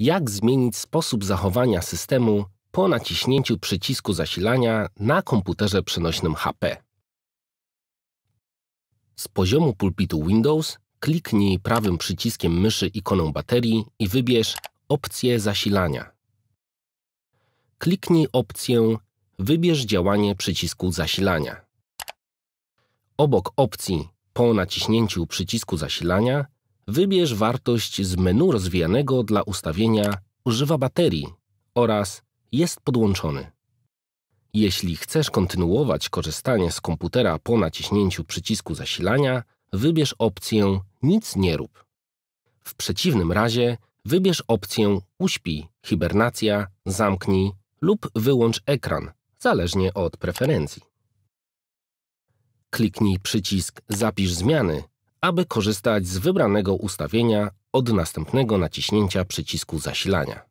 jak zmienić sposób zachowania systemu po naciśnięciu przycisku zasilania na komputerze przenośnym HP. Z poziomu pulpitu Windows kliknij prawym przyciskiem myszy ikoną baterii i wybierz Opcję zasilania. Kliknij opcję Wybierz działanie przycisku zasilania. Obok opcji po naciśnięciu przycisku zasilania wybierz wartość z menu rozwijanego dla ustawienia Używa baterii oraz Jest podłączony. Jeśli chcesz kontynuować korzystanie z komputera po naciśnięciu przycisku zasilania, wybierz opcję Nic nie rób. W przeciwnym razie wybierz opcję Uśpi, hibernacja, zamknij lub wyłącz ekran, zależnie od preferencji. Kliknij przycisk Zapisz zmiany, aby korzystać z wybranego ustawienia od następnego naciśnięcia przycisku zasilania.